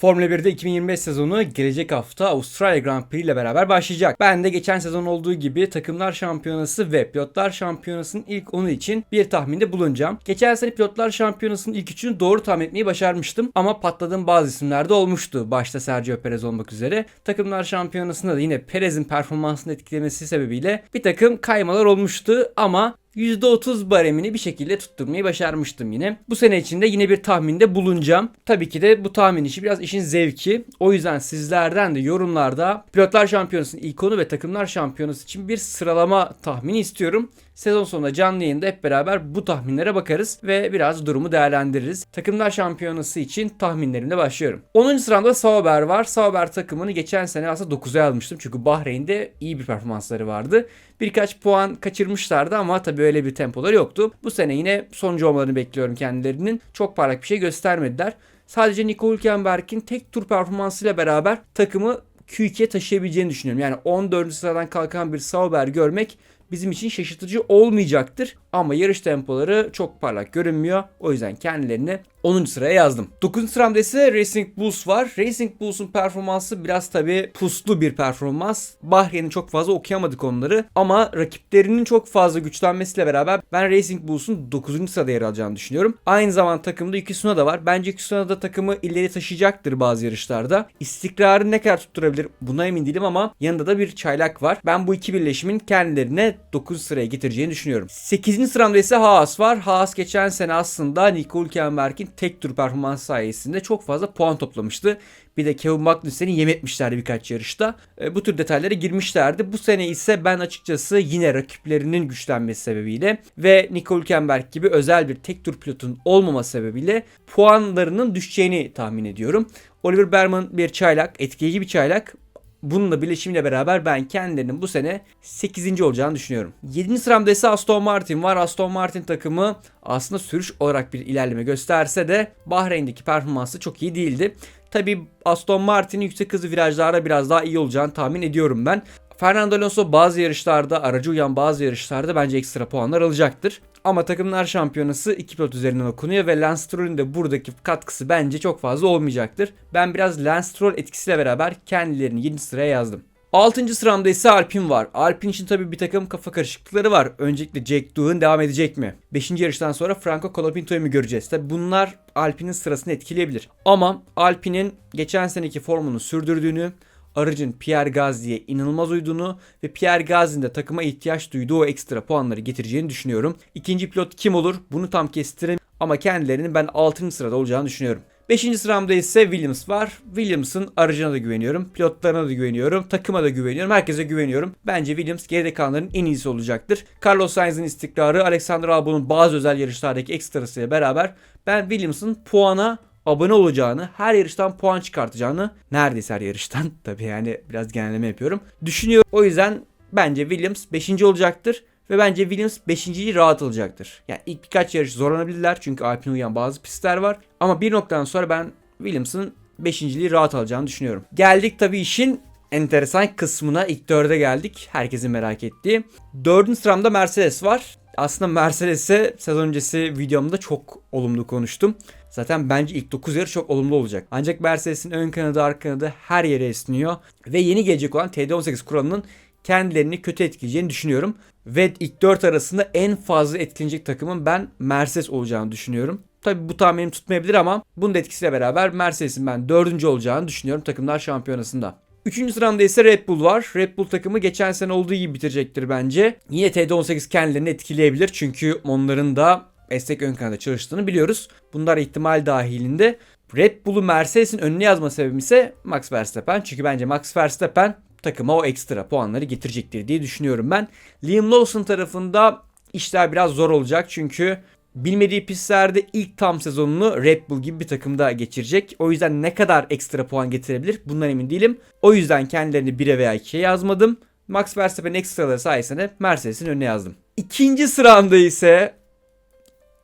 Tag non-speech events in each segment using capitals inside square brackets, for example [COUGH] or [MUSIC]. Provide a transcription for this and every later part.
Formula 1'de 2025 sezonu gelecek hafta Avustralya Grand Prix ile beraber başlayacak. Ben de geçen sezon olduğu gibi takımlar şampiyonası ve pilotlar şampiyonasının ilk 10'u için bir tahminde bulunacağım. Geçen sene pilotlar şampiyonasının ilk üçünü doğru tahmin etmeyi başarmıştım ama patladığım bazı isimler de olmuştu. Başta Sergio Perez olmak üzere. Takımlar şampiyonasında da yine Perez'in performansını etkilemesi sebebiyle bir takım kaymalar olmuştu ama %30 baremini bir şekilde tutturmayı başarmıştım yine. Bu sene içinde yine bir tahminde bulunacağım. Tabii ki de bu tahmin işi biraz işin zevki. O yüzden sizlerden de yorumlarda Pilotlar Şampiyonası'nın ikonu ve Takımlar Şampiyonası için bir sıralama tahmini istiyorum. Sezon sonunda canlı yayında hep beraber bu tahminlere bakarız ve biraz durumu değerlendiririz. Takımlar Şampiyonası için tahminlerimle başlıyorum. 10. sıramda Sauber var. Sauber takımını geçen sene aslında 9'a almıştım. Çünkü Bahreyn'de iyi bir performansları vardı. Birkaç puan kaçırmışlardı ama tabii öyle bir tempoları yoktu. Bu sene yine sonuncu olmalarını bekliyorum kendilerinin. Çok parlak bir şey göstermediler. Sadece Nico Hülkenberg'in tek tur performansıyla beraber takımı Q2'ye taşıyabileceğini düşünüyorum. Yani 14. sıradan kalkan bir Sauber görmek bizim için şaşırtıcı olmayacaktır. Ama yarış tempoları çok parlak görünmüyor. O yüzden kendilerini 10. sıraya yazdım. 9. sıramda ise Racing Bulls var. Racing Bulls'un performansı biraz tabi puslu bir performans. Bahreyn'in çok fazla okuyamadık onları. Ama rakiplerinin çok fazla güçlenmesiyle beraber ben Racing Bulls'un 9. sırada yer alacağını düşünüyorum. Aynı zamanda takımda Yuki Tsunoda var. Bence Yuki Tsunoda da takımı ileri taşıyacaktır bazı yarışlarda. İstikrarı ne kadar tutturabilir buna emin değilim ama yanında da bir çaylak var. Ben bu iki birleşimin kendilerine 9 sıraya getireceğini düşünüyorum. 8. sıramda ise Haas var. Haas geçen sene aslında Nico Hülkenberg'in tek tur performans sayesinde çok fazla puan toplamıştı. Bir de Kevin Magnussen'i yem etmişlerdi birkaç yarışta. E, bu tür detaylara girmişlerdi. Bu sene ise ben açıkçası yine rakiplerinin güçlenmesi sebebiyle ve Nico Hülkenberg gibi özel bir tek tur pilotun olmaması sebebiyle puanlarının düşeceğini tahmin ediyorum. Oliver Berman bir çaylak, etkileyici bir çaylak bununla birleşimiyle beraber ben kendilerinin bu sene 8. olacağını düşünüyorum. 7. sıramda ise Aston Martin var. Aston Martin takımı aslında sürüş olarak bir ilerleme gösterse de Bahreyn'deki performansı çok iyi değildi. Tabi Aston Martin'in yüksek hızlı virajlarda biraz daha iyi olacağını tahmin ediyorum ben. Fernando Alonso bazı yarışlarda, aracı uyan bazı yarışlarda bence ekstra puanlar alacaktır. Ama takımlar şampiyonası iki pilot üzerinden okunuyor ve Lance Stroll'ün de buradaki katkısı bence çok fazla olmayacaktır. Ben biraz Lance Stroll etkisiyle beraber kendilerini 7. sıraya yazdım. 6. sıramda ise Alpine var. Alpine için tabii bir takım kafa karışıklıkları var. Öncelikle Jack Doohan devam edecek mi? 5. yarıştan sonra Franco Colapinto'yu mu göreceğiz? Tabii bunlar Alpine'in sırasını etkileyebilir. Ama Alpine'in geçen seneki formunu sürdürdüğünü, aracın Pierre Gasly'ye inanılmaz uyduğunu ve Pierre Gasly'nin de takıma ihtiyaç duyduğu o ekstra puanları getireceğini düşünüyorum. İkinci pilot kim olur? Bunu tam kestiremiyorum ama kendilerinin ben 6. sırada olacağını düşünüyorum. 5. sıramda ise Williams var. Williams'ın aracına da güveniyorum. Pilotlarına da güveniyorum. Takıma da güveniyorum. Herkese güveniyorum. Bence Williams geride kalanların en iyisi olacaktır. Carlos Sainz'in istikrarı, Alexander Albon'un bazı özel yarışlardaki ekstrasıyla beraber ben Williams'ın puana abone olacağını, her yarıştan puan çıkartacağını, neredeyse her yarıştan [LAUGHS] tabii yani biraz genelleme yapıyorum. Düşünüyorum. O yüzden bence Williams 5. olacaktır ve bence Williams 5.liği rahat alacaktır. Yani ilk birkaç yarış zorlanabilirler çünkü Alpine uyan bazı pistler var. Ama bir noktadan sonra ben Williams'ın 5.liği rahat alacağını düşünüyorum. Geldik tabii işin enteresan kısmına ilk dörde geldik. Herkesin merak ettiği. Dördüncü sıramda Mercedes var. Aslında Mercedes'e sezon öncesi videomda çok olumlu konuştum. Zaten bence ilk 9 yarış çok olumlu olacak. Ancak Mercedes'in ön kanadı arka kanadı her yere esniyor. Ve yeni gelecek olan TD18 kuralının kendilerini kötü etkileyeceğini düşünüyorum. Ve ilk 4 arasında en fazla etkilenecek takımın ben Mercedes olacağını düşünüyorum. Tabi bu tahminim tutmayabilir ama bunun da etkisiyle beraber Mercedes'in ben 4. olacağını düşünüyorum takımlar şampiyonasında. Üçüncü sıramda ise Red Bull var. Red Bull takımı geçen sene olduğu gibi bitirecektir bence. Yine TD18 kendilerini etkileyebilir çünkü onların da esnek ön kanada çalıştığını biliyoruz. Bunlar ihtimal dahilinde. Red Bull'u Mercedes'in önüne yazma sebebim ise Max Verstappen. Çünkü bence Max Verstappen takıma o ekstra puanları getirecektir diye düşünüyorum ben. Liam Lawson tarafında işler biraz zor olacak çünkü bilmediği pistlerde ilk tam sezonunu Red Bull gibi bir takımda geçirecek. O yüzden ne kadar ekstra puan getirebilir bundan emin değilim. O yüzden kendilerini 1'e veya 2'ye yazmadım. Max Verstappen ekstraları sayesinde Mercedes'in önüne yazdım. İkinci sıramda ise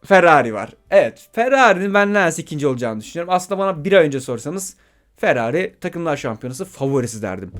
Ferrari var. Evet Ferrari'nin ben neredeyse ikinci olacağını düşünüyorum. Aslında bana bir ay önce sorsanız Ferrari takımlar şampiyonası favorisi derdim.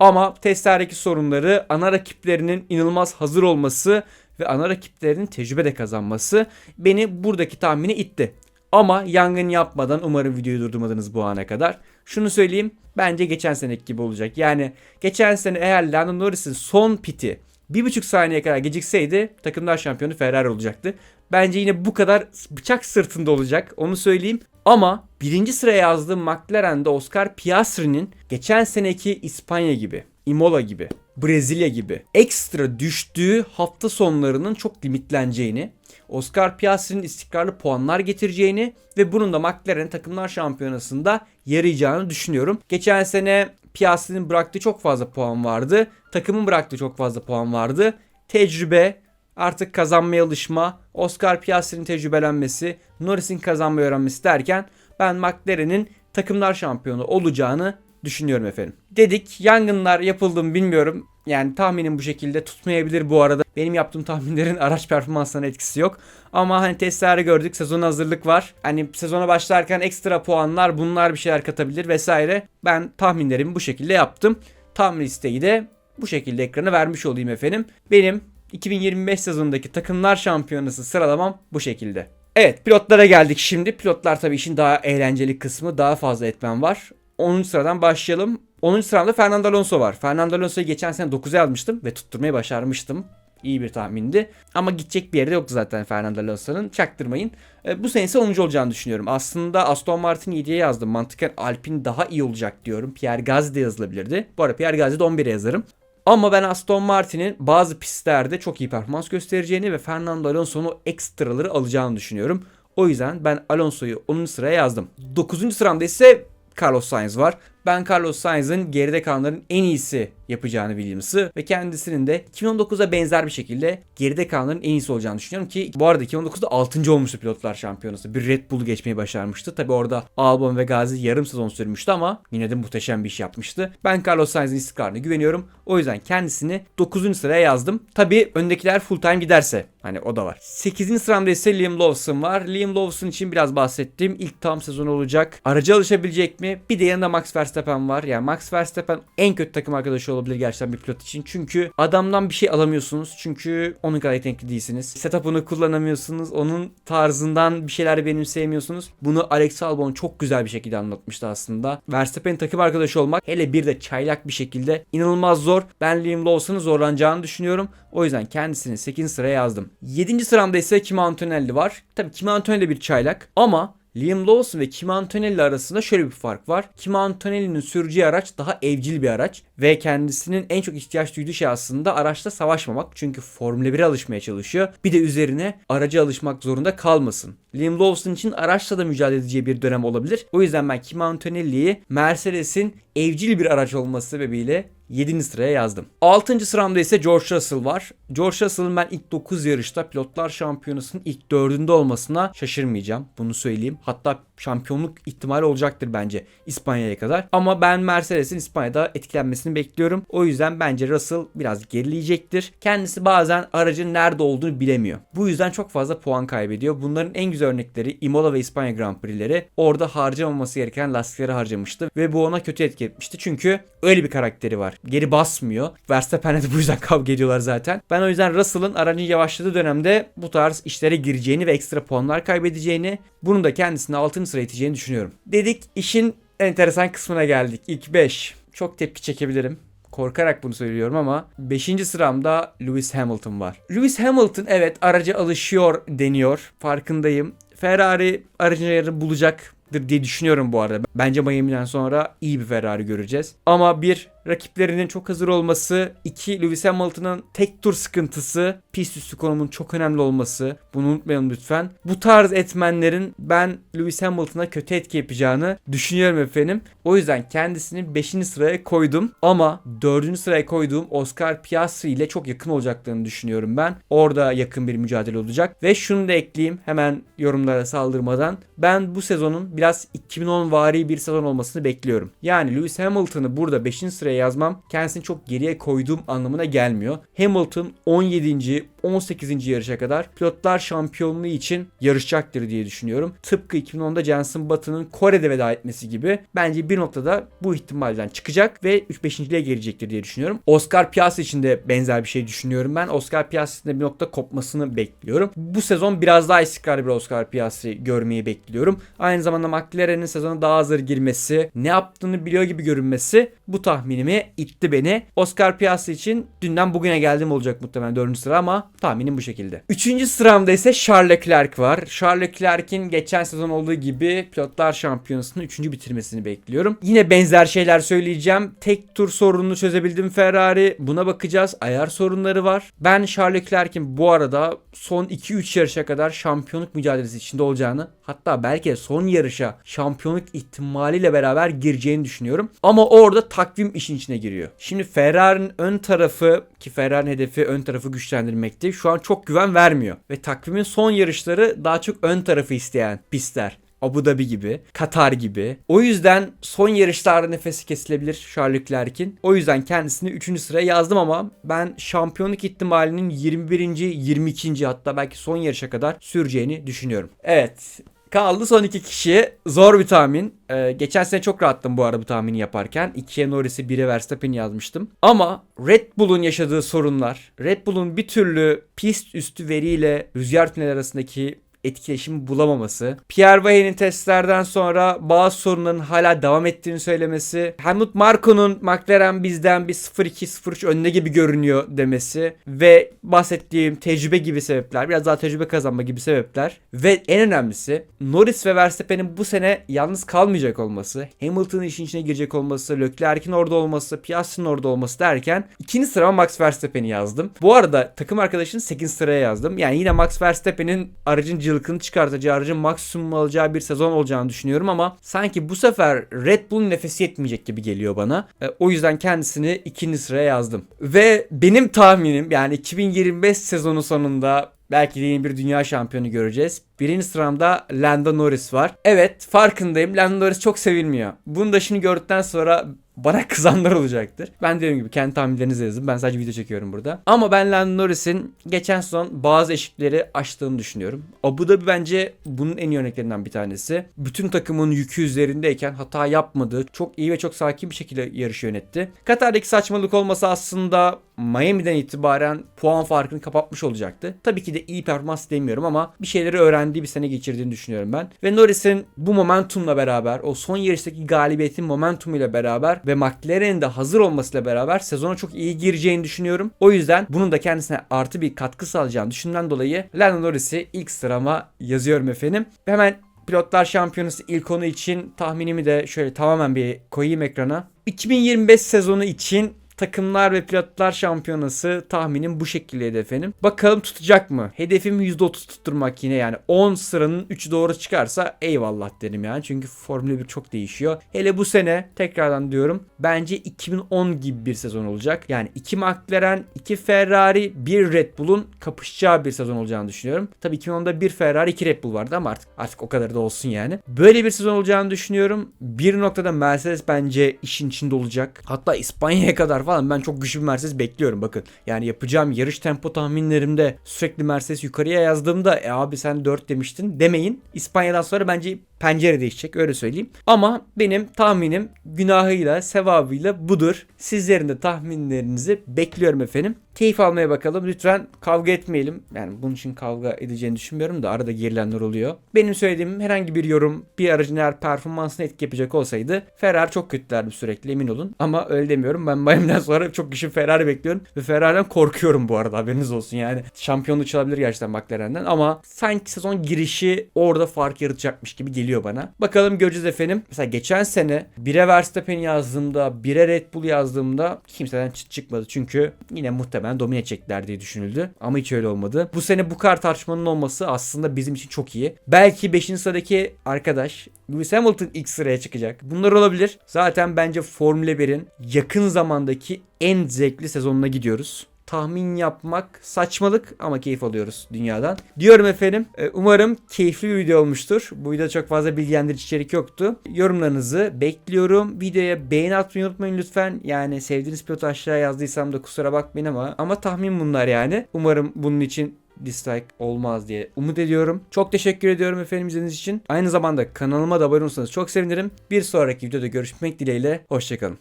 Ama testlerdeki sorunları ana rakiplerinin inanılmaz hazır olması ve ana rakiplerinin tecrübe de kazanması beni buradaki tahmini itti. Ama yangın yapmadan umarım videoyu durdurmadınız bu ana kadar. Şunu söyleyeyim bence geçen seneki gibi olacak. Yani geçen sene eğer Lando Norris'in son piti bir buçuk saniye kadar gecikseydi takımlar şampiyonu Ferrari olacaktı. Bence yine bu kadar bıçak sırtında olacak onu söyleyeyim. Ama birinci sıraya yazdığım McLaren'de Oscar Piastri'nin geçen seneki İspanya gibi, Imola gibi, Brezilya gibi ekstra düştüğü hafta sonlarının çok limitleneceğini, Oscar Piastri'nin istikrarlı puanlar getireceğini ve bunun da McLaren takımlar şampiyonasında yarayacağını düşünüyorum. Geçen sene Piastri'nin bıraktığı çok fazla puan vardı. Takımın bıraktığı çok fazla puan vardı. Tecrübe, artık kazanmaya alışma, Oscar Piastri'nin tecrübelenmesi, Norris'in kazanmayı öğrenmesi derken ben McLaren'in takımlar şampiyonu olacağını düşünüyorum efendim. Dedik yangınlar yapıldı mı bilmiyorum. Yani tahminim bu şekilde tutmayabilir bu arada. Benim yaptığım tahminlerin [LAUGHS] araç performanslarına etkisi yok. Ama hani testleri gördük. Sezona hazırlık var. Hani sezona başlarken ekstra puanlar bunlar bir şeyler katabilir vesaire. Ben tahminlerimi bu şekilde yaptım. Tahmin listeyi de bu şekilde ekrana vermiş olayım efendim. Benim 2025 sezonundaki takımlar şampiyonası sıralamam bu şekilde. Evet pilotlara geldik şimdi. Pilotlar tabii işin daha eğlenceli kısmı daha fazla etmen var. 10. sıradan başlayalım. 10. sıramda Fernando Alonso var. Fernando Alonso'yu geçen sene 9'a almıştım ve tutturmayı başarmıştım. İyi bir tahmindi. Ama gidecek bir yerde yoktu zaten Fernando Alonso'nun. Çaktırmayın. E, bu senesi 10. olacağını düşünüyorum. Aslında Aston Martin 7'ye yazdım. Mantıken Alpine daha iyi olacak diyorum. Pierre Gasly de yazılabilirdi. Bu arada Pierre Gasly'de 11'e yazarım. Ama ben Aston Martin'in bazı pistlerde çok iyi performans göstereceğini ve Fernando Alonso'nun ekstraları alacağını düşünüyorum. O yüzden ben Alonso'yu 10. sıraya yazdım. 9. sıramda ise Carlos Sainz var. Ben Carlos Sainz'ın geride kalanların en iyisi yapacağını Williams'ı ve kendisinin de 2019'a benzer bir şekilde geride kalanların en iyisi olacağını düşünüyorum ki bu arada 2019'da 6. olmuştu pilotlar şampiyonası. Bir Red Bull'u geçmeyi başarmıştı. Tabi orada Albon ve Gazi yarım sezon sürmüştü ama yine de muhteşem bir iş yapmıştı. Ben Carlos Sainz'in istikrarına güveniyorum. O yüzden kendisini 9. sıraya yazdım. Tabi öndekiler full time giderse hani o da var. 8. sıramda ise Liam Lawson var. Liam Lawson için biraz bahsettim. İlk tam sezon olacak. Aracı alışabilecek mi? Bir de yanında Max Verstappen var. Yani Max Verstappen en kötü takım arkadaşı olabilir gerçekten bir pilot için. Çünkü adamdan bir şey alamıyorsunuz. Çünkü onun kadar yetenekli değilsiniz. Setup'ını kullanamıyorsunuz. Onun tarzından bir şeyler benimseyemiyorsunuz. Bunu Alex Albon çok güzel bir şekilde anlatmıştı aslında. Verstappen'in takım arkadaşı olmak hele bir de çaylak bir şekilde inanılmaz zor. Ben Liam Lawson'ın zorlanacağını düşünüyorum. O yüzden kendisini 8. sıraya yazdım. 7. sıramda ise Kim Antonelli var. Tabii Kim Antonelli bir çaylak ama Liam Lawson ve Kim Antonelli arasında şöyle bir fark var. Kim Antonelli'nin süreceği araç daha evcil bir araç ve kendisinin en çok ihtiyaç duyduğu şey aslında araçta savaşmamak. Çünkü Formula 1'e alışmaya çalışıyor. Bir de üzerine araca alışmak zorunda kalmasın. Liam Lawson için araçla da mücadele edeceği bir dönem olabilir. O yüzden ben Kim Antonelli'yi Mercedes'in evcil bir araç olması sebebiyle 7. sıraya yazdım. 6. sıramda ise George Russell var. George Russell'ın ben ilk 9 yarışta pilotlar şampiyonasının ilk 4'ünde olmasına şaşırmayacağım. Bunu söyleyeyim. Hatta şampiyonluk ihtimali olacaktır bence İspanya'ya kadar. Ama ben Mercedes'in İspanya'da etkilenmesini bekliyorum. O yüzden bence Russell biraz gerileyecektir. Kendisi bazen aracın nerede olduğunu bilemiyor. Bu yüzden çok fazla puan kaybediyor. Bunların en güzel örnekleri Imola ve İspanya Grand Prix'leri. Orada harcamaması gereken lastikleri harcamıştı ve bu ona kötü etki etmişti. Çünkü öyle bir karakteri var. Geri basmıyor. Verstappen'le de bu yüzden [LAUGHS] kavga ediyorlar zaten. Ben o yüzden Russell'ın aracın yavaşladığı dönemde bu tarz işlere gireceğini ve ekstra puanlar kaybedeceğini, bunun da kendisine altın sıra iteceğini düşünüyorum. Dedik işin enteresan kısmına geldik. İlk 5. Çok tepki çekebilirim. Korkarak bunu söylüyorum ama 5. sıramda Lewis Hamilton var. Lewis Hamilton evet araca alışıyor deniyor. Farkındayım. Ferrari aracını bulacak diye düşünüyorum bu arada. Bence Miami'den sonra iyi bir Ferrari göreceğiz. Ama bir rakiplerinin çok hazır olması, iki Lewis Hamilton'ın tek tur sıkıntısı, pist üstü konumun çok önemli olması. Bunu unutmayalım lütfen. Bu tarz etmenlerin ben Lewis Hamilton'a kötü etki yapacağını düşünüyorum efendim. O yüzden kendisini 5. sıraya koydum ama 4. sıraya koyduğum Oscar Piastri ile çok yakın olacaklarını düşünüyorum ben. Orada yakın bir mücadele olacak ve şunu da ekleyeyim hemen yorumlara saldırmadan. Ben bu sezonun biraz 2010 vari bir sezon olmasını bekliyorum. Yani Lewis Hamilton'ı burada 5. sıraya yazmam kendisini çok geriye koyduğum anlamına gelmiyor. Hamilton 17. 18. yarışa kadar pilotlar şampiyonluğu için yarışacaktır diye düşünüyorum. Tıpkı 2010'da Jenson Button'ın Kore'de veda etmesi gibi bence bir noktada bu ihtimalden çıkacak ve 3-5.liğe gelecektir diye düşünüyorum. Oscar Piastri için de benzer bir şey düşünüyorum ben. Oscar Piastri'nin bir nokta kopmasını bekliyorum. Bu sezon biraz daha istikrarlı bir Oscar Piastri görmeyi bekliyorum. Aynı zamanda McLaren'in sezonu daha hazır girmesi, ne yaptığını biliyor gibi görünmesi bu tahminimi itti beni. Oscar Piastri için dünden bugüne geldim olacak muhtemelen 4. sıra ama tahminim bu şekilde. 3. sıramda ise Charles Leclerc var. Charles Leclerc'in geçen sezon olduğu gibi pilotlar şampiyonasını 3. bitirmesini bekliyorum. Yine benzer şeyler söyleyeceğim. Tek tur sorununu çözebildim Ferrari. Buna bakacağız. Ayar sorunları var. Ben Charles Leclerc'in bu arada son 2-3 yarışa kadar şampiyonluk mücadelesi içinde olacağını hatta belki de son yarışa şampiyonluk ihtimaliyle beraber gireceğini düşünüyorum. Ama orada takvim işin içine giriyor. Şimdi Ferrari'nin ön tarafı ki Ferrari'nin hedefi ön tarafı güçlendirmekti. Şu an çok güven vermiyor. Ve takvimin son yarışları daha çok ön tarafı isteyen pistler. Abu Dhabi gibi, Katar gibi. O yüzden son yarışlarda nefesi kesilebilir Charles Leclerc'in. O yüzden kendisini 3. sıraya yazdım ama ben şampiyonluk ihtimalinin 21. 22. hatta belki son yarışa kadar süreceğini düşünüyorum. Evet. Kaldı son iki kişi. Zor bir tahmin. Ee, geçen sene çok rahattım bu arada bu tahmini yaparken. 2'ye Norris'i 1'e Verstappen yazmıştım. Ama Red Bull'un yaşadığı sorunlar, Red Bull'un bir türlü pist üstü veriyle rüzgar tüneli arasındaki etkileşimi bulamaması, Pierre Vahe'nin testlerden sonra bazı sorunların hala devam ettiğini söylemesi, Helmut Marko'nun McLaren bizden bir 0-2-0-3 önde gibi görünüyor demesi ve bahsettiğim tecrübe gibi sebepler, biraz daha tecrübe kazanma gibi sebepler ve en önemlisi Norris ve Verstappen'in bu sene yalnız kalmayacak olması, Hamilton'ın işin içine girecek olması, Leclerc'in orada olması, Piastri'nin orada olması derken ikinci sırama Max Verstappen'i yazdım. Bu arada takım arkadaşını 8. sıraya yazdım. Yani yine Max Verstappen'in aracın cılkını çıkartacağı, aracın maksimum alacağı bir sezon olacağını düşünüyorum ama sanki bu sefer Red Bull'un nefesi yetmeyecek gibi geliyor bana. E, o yüzden kendisini ikinci sıraya yazdım. Ve benim tahminim yani 2025 sezonu sonunda Belki de yeni bir dünya şampiyonu göreceğiz. Birinci sıramda Lando Norris var. Evet farkındayım Lando Norris çok sevilmiyor. Bunu da şimdi gördükten sonra bana [LAUGHS] kızanlar olacaktır. Ben dediğim gibi kendi tahminlerinizi yazın. Ben sadece video çekiyorum burada. Ama ben Lando Norris'in geçen sezon bazı eşikleri aştığını düşünüyorum. Abu Dhabi bence bunun en iyi örneklerinden bir tanesi. Bütün takımın yükü üzerindeyken hata yapmadığı, çok iyi ve çok sakin bir şekilde yarışı yönetti. Katar'daki saçmalık olmasa aslında Miami'den itibaren puan farkını kapatmış olacaktı. Tabii ki de iyi performans demiyorum ama bir şeyleri öğrendiği bir sene geçirdiğini düşünüyorum ben. Ve Norris'in bu momentumla beraber, o son yarıştaki galibiyetin momentumuyla beraber ve McLaren'in de hazır olmasıyla beraber sezona çok iyi gireceğini düşünüyorum. O yüzden bunun da kendisine artı bir katkı sağlayacağını düşündüğümden dolayı Lando Norris'i ilk sırama yazıyorum efendim. Ve hemen Pilotlar Şampiyonası ilk konu için tahminimi de şöyle tamamen bir koyayım ekrana. 2025 sezonu için takımlar ve pilotlar şampiyonası tahminim bu şekildeydi efendim. Bakalım tutacak mı? Hedefim %30 tutturmak yine yani 10 sıranın 3'ü doğru çıkarsa eyvallah derim yani. Çünkü Formula 1 çok değişiyor. Hele bu sene tekrardan diyorum bence 2010 gibi bir sezon olacak. Yani 2 McLaren, 2 Ferrari, 1 Red Bull'un kapışacağı bir sezon olacağını düşünüyorum. Tabii 2010'da 1 Ferrari, 2 Red Bull vardı ama artık artık o kadar da olsun yani. Böyle bir sezon olacağını düşünüyorum. Bir noktada Mercedes bence işin içinde olacak. Hatta İspanya'ya kadar falan ben çok güçlü bir Mercedes bekliyorum bakın. Yani yapacağım yarış tempo tahminlerimde sürekli Mercedes yukarıya yazdığımda e abi sen 4 demiştin demeyin. İspanya'dan sonra bence pencere değişecek öyle söyleyeyim. Ama benim tahminim günahıyla sevabıyla budur. Sizlerin de tahminlerinizi bekliyorum efendim. Keyif almaya bakalım. Lütfen kavga etmeyelim. Yani bunun için kavga edeceğini düşünmüyorum da arada gerilenler oluyor. Benim söylediğim herhangi bir yorum bir aracın eğer performansına etki yapacak olsaydı Ferrari çok kötülerdi sürekli emin olun. Ama öyle demiyorum. Ben Miami'den sonra çok güçlü Ferrari bekliyorum. Ve Ferrari'den korkuyorum bu arada haberiniz olsun yani. Şampiyonluk çalabilir gerçekten McLaren'den ama sanki sezon girişi orada fark yaratacakmış gibi geliyor bana. Bakalım göreceğiz efendim. Mesela geçen sene 1'e Verstappen yazdığımda 1'e Red Bull yazdığımda kimseden çıt çıkmadı. Çünkü yine muhtemelen domine edecekler diye düşünüldü. Ama hiç öyle olmadı. Bu sene bu kadar tartışmanın olması aslında bizim için çok iyi. Belki 5. sıradaki arkadaş Lewis Hamilton ilk sıraya çıkacak. Bunlar olabilir. Zaten bence Formula 1'in yakın zamandaki en zevkli sezonuna gidiyoruz. Tahmin yapmak saçmalık ama keyif alıyoruz dünyadan. Diyorum efendim. E, Umarım keyifli bir video olmuştur. Bu videoda çok fazla bilgilendirici içerik yoktu. Yorumlarınızı bekliyorum. Videoya beğeni atmayı unutmayın lütfen. Yani sevdiğiniz pilotu aşağıya yazdıysam da kusura bakmayın ama ama tahmin bunlar yani. Umarım bunun için dislike olmaz diye umut ediyorum. Çok teşekkür ediyorum efendim izlediğiniz için. Aynı zamanda kanalıma da abone olursanız çok sevinirim. Bir sonraki videoda görüşmek dileğiyle. Hoşçakalın.